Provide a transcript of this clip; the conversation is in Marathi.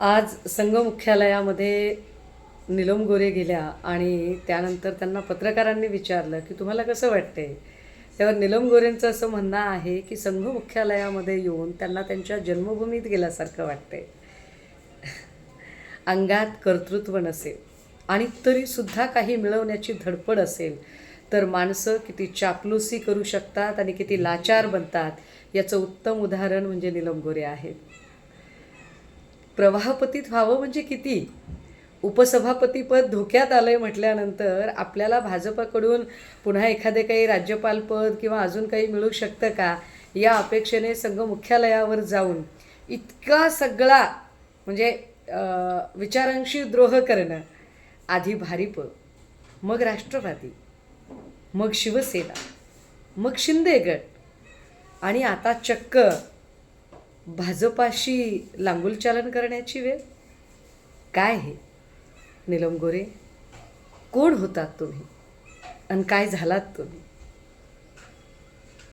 आज संघ मुख्यालयामध्ये निलम गोरे गेल्या आणि त्यानंतर त्यांना पत्रकारांनी विचारलं की तुम्हाला कसं वाटते तेव्हा निलम गोरेंचं असं म्हणणं आहे की संघ मुख्यालयामध्ये येऊन त्यांना त्यांच्या जन्मभूमीत गेल्यासारखं वाटते अंगात कर्तृत्व नसेल आणि तरीसुद्धा काही मिळवण्याची धडपड असेल तर माणसं किती चापलुसी करू शकतात आणि किती लाचार बनतात याचं उत्तम उदाहरण म्हणजे निलम गोरे आहेत. प्रवाहपतीत व्हावं म्हणजे किती? उपसभापतीपद धोक्यात आलं आहे म्हटल्यानंतर आपल्याला भाजपकडून पुन्हा एखादे काही राज्यपालपद किंवा अजून काही मिळू शकतं का? या अपेक्षेने संघ मुख्यालयावर जाऊन इतका सगळा म्हणजे विचारांशी द्रोह करणं आधी भारिप मग राष्ट्रवादी मग शिवसेना मग शिंदे गट आणि आता चक्क भाजपाशी लांगुलचालन करण्याची वेळ? काय हे? निलम गोरे कोण होतात तुम्ही? आणि काय झालात तुम्ही?